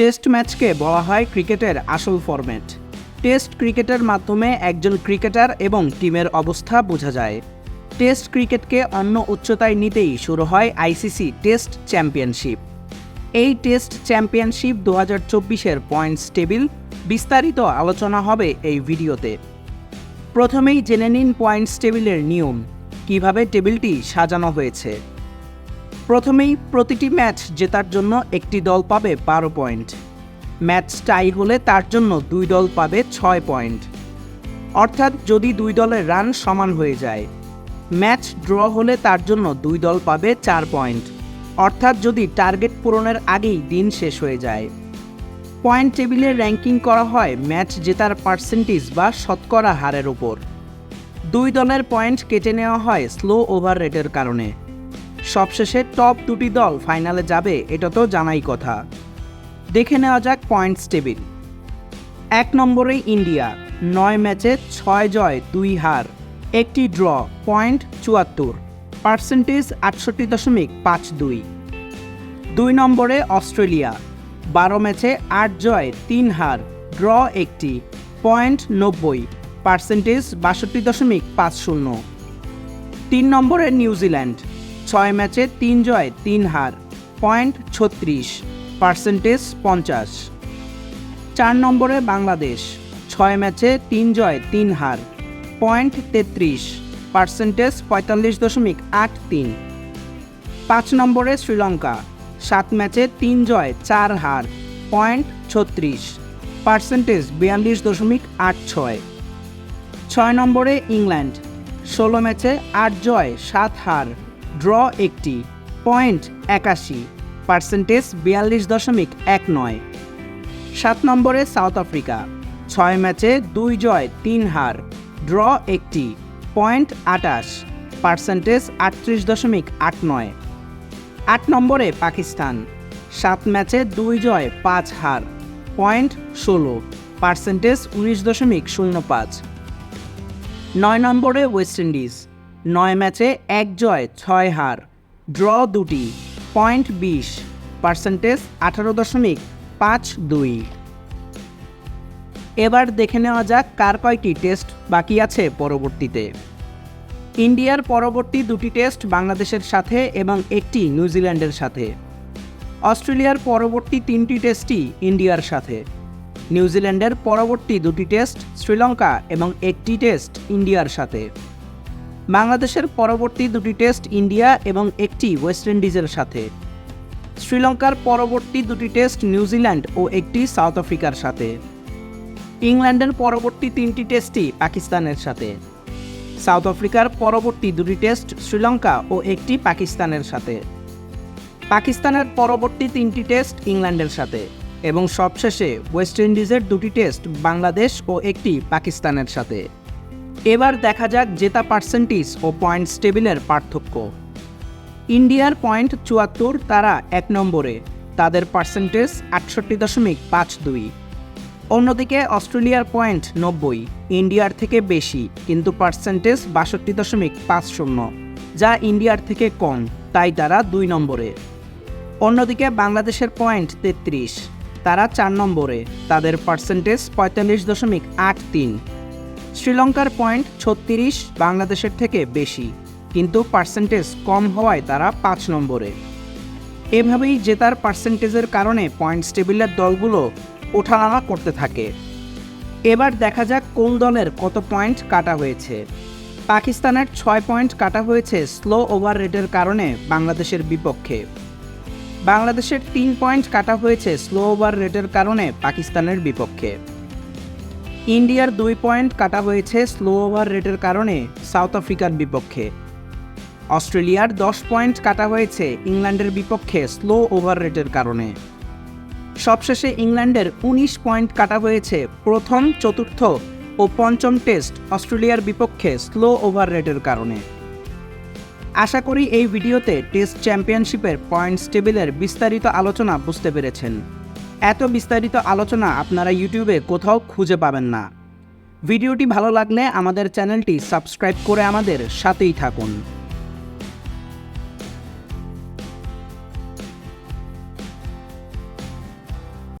Test ম্যাচকে বলা হয় ক্রিকেটের আসল ফরম্যাট। টেস্ট ক্রিকেটের মাধ্যমে একজন ক্রিকেটার এবং টিমের অবস্থা বোঝা যায়। টেস্ট ক্রিকেটকে অন্য উচ্চতায় নিতেই শুরু হয় আইসিসি টেস্ট চ্যাম্পিয়নশিপ। এই টেস্ট চ্যাম্পিয়নশিপ দু হাজার চব্বিশের পয়েন্টস টেবিল বিস্তারিত আলোচনা হবে এই ভিডিওতে। প্রথমেই জেনে নিন পয়েন্টস টেবিলের নিয়ম। কীভাবে টেবিলটি সাজানো হয়েছে? প্রথমেই প্রতিটি ম্যাচ জেতার জন্য একটি দল পাবে বারো পয়েন্ট। ম্যাচ টাই হলে তার জন্য দুই দল পাবে ছয় পয়েন্ট। অর্থাৎ যদি দুই দলের রান সমান হয়ে যায়, ম্যাচ ড্র হলে তার জন্য দুই দল পাবে চার পয়েন্ট। অর্থাৎ যদি টার্গেট পূরণের আগেই দিন শেষ হয়ে যায়। পয়েন্ট টেবিলে র্যাঙ্কিং করা হয় ম্যাচ জেতার পার্সেন্টেজ বা শতকরা হারের উপর। দুই দলের পয়েন্ট কেটে নেওয়া হয় স্লো ওভার রেটের কারণে। সবশেষে টপ দুটি দল ফাইনালে যাবে, এটা তো জানাই কথা। দেখে নেওয়া যাক পয়েন্টস টেবিল। এক নম্বরে ইন্ডিয়া, নয় ম্যাচে ছয় জয়, দুই হার। একটি ড্র, পয়েন্ট চুয়াত্তর। পার্সেন্টেজ আটষট্টি দশমিক পাঁচ দুই। দুই নম্বরে অস্ট্রেলিয়া, বারো ম্যাচে আট জয়, তিন হার, ড্র একটি, পয়েন্ট নব্বই। পার্সেন্টেজ বাষট্টি দশমিক পাঁচ শূন্য। তিন নম্বরে নিউজিল্যান্ড ছয় ম্যাচে তিন জয়, তিন হার। পয়েন্ট ছত্রিশ, পার্সেন্টেজ পঞ্চাশ। চার নম্বরে বাংলাদেশ, ছয় ম্যাচে তিন জয়, তিন হার। পয়েন্ট তেত্রিশ, পার্সেন্টেজ পঁয়তাল্লিশ দশমিক আট তিন। পাঁচ নম্বরে শ্রীলঙ্কা, সাত ম্যাচে তিন জয়, চার হার। পয়েন্ট ছত্রিশ, পার্সেন্টেজ বিয়াল্লিশ দশমিক আট ছয়। ছয় নম্বরে ইংল্যান্ড, ষোলো ম্যাচে আট জয়, সাত হার। ড্র একটি, পয়েন্ট একাশি, পার্সেন্টেজ বিয়াল্লিশ দশমিক এক নয়। সাত নম্বরে সাউথ আফ্রিকা, ছয় ম্যাচে দুই জয়, তিন হার। ড্র একটি, পয়েন্ট আটাশ, পার্সেন্টেজ আটত্রিশ দশমিক আট নয়। আট নম্বরে পাকিস্তান, সাত ম্যাচে দুই জয়, পাঁচ হার। পয়েন্ট ষোলো, পার্সেন্টেজ উনিশ দশমিক শূন্য পাঁচ। নয় নম্বরে ওয়েস্ট ইন্ডিজ নয় ম্যাচে এক জয়, ছয় হার। ড্র দুটি, পয়েন্ট বিশ, পার্সেন্টেজ আঠারো দশমিক পাঁচ দুই। এবার দেখে নেওয়া যাক কার কয়টি টেস্ট বাকি আছে পরবর্তীতে। ইন্ডিয়ার পরবর্তী দুটি টেস্ট বাংলাদেশের সাথে এবং একটি নিউজিল্যান্ডের সাথে। অস্ট্রেলিয়ার পরবর্তী তিনটি টেস্টই ইন্ডিয়ার সাথে। নিউজিল্যান্ডের পরবর্তী দুটি টেস্ট শ্রীলঙ্কা এবং একটি টেস্ট ইন্ডিয়ার সাথে। বাংলাদেশের পরবর্তী দুটি টেস্ট ইন্ডিয়া এবং একটি ওয়েস্ট ইন্ডিজের সাথে। শ্রীলঙ্কার পরবর্তী দুটি টেস্ট নিউজিল্যান্ড ও একটি সাউথ আফ্রিকার সাথে। ইংল্যান্ডের পরবর্তী তিনটি টেস্টই পাকিস্তানের সাথে। সাউথ আফ্রিকার পরবর্তী দুটি টেস্ট শ্রীলঙ্কা ও একটি পাকিস্তানের সাথে। পাকিস্তানের পরবর্তী তিনটি টেস্ট ইংল্যান্ডের সাথে এবং সবশেষে ওয়েস্ট ইন্ডিজের দুটি টেস্ট বাংলাদেশ ও একটি পাকিস্তানের সাথে। এবার দেখা যাক জেতা পার্সেন্টেজ ও পয়েন্টস টেবিলের পার্থক্য। ইন্ডিয়ার পয়েন্ট চুয়াত্তর, তারা এক নম্বরে। তাদের পার্সেন্টেজ আটষট্টি দশমিক পাঁচ দুই। অন্যদিকে অস্ট্রেলিয়ার পয়েন্ট নব্বই, ইন্ডিয়ার থেকে বেশি, কিন্তু পার্সেন্টেজ বাষট্টি দশমিক পাঁচ শূন্য, যা ইন্ডিয়ার থেকে কম, তাই তারা দুই নম্বরে। অন্যদিকে বাংলাদেশের পয়েন্ট তেত্রিশ, তারা চার নম্বরে। তাদের পার্সেন্টেজ পঁয়তাল্লিশ দশমিক আট তিন। শ্রীলঙ্কার পয়েন্ট ছত্রিশ বাংলাদেশের থেকে বেশি, কিন্তু পার্সেন্টেজ কম হওয়ায় তারা পাঁচ নম্বরে। এভাবেই জেতার পার্সেন্টেজের কারণে পয়েন্টস টেবিলের দলগুলো ওঠানামা করতে থাকে। এবার দেখা যাক কোন দলের কত পয়েন্ট কাটা হয়েছে। পাকিস্তানের ছয় পয়েন্ট কাটা হয়েছে স্লো ওভার রেটের কারণে বাংলাদেশের বিপক্ষে। বাংলাদেশের তিন পয়েন্ট কাটা হয়েছে স্লো ওভার রেটের কারণে পাকিস্তানের বিপক্ষে। ইন্ডিয়ার দুই পয়েন্ট কাটা হয়েছে স্লো ওভার রেটের কারণে সাউথ আফ্রিকার বিপক্ষে। অস্ট্রেলিয়ার দশ পয়েন্ট কাটা হয়েছে ইংল্যান্ডের বিপক্ষে স্লো ওভার রেটের কারণে। সবশেষে ইংল্যান্ডের উনিশ পয়েন্ট কাটা হয়েছে প্রথম, চতুর্থ ও পঞ্চম টেস্ট অস্ট্রেলিয়ার বিপক্ষে স্লো ওভার রেটের কারণে। আশা করি এই ভিডিওতে টেস্ট চ্যাম্পিয়নশিপের পয়েন্টস টেবিলের বিস্তারিত আলোচনা বুঝতে পেরেছেন। এত বিস্তারিত আলোচনা আপনারা ইউটিউবে কোথাও খুঁজে পাবেন না। ভিডিওটি ভালো লাগলে আমাদের চ্যানেলটি সাবস্ক্রাইব করে আমাদের সাথেই থাকুন।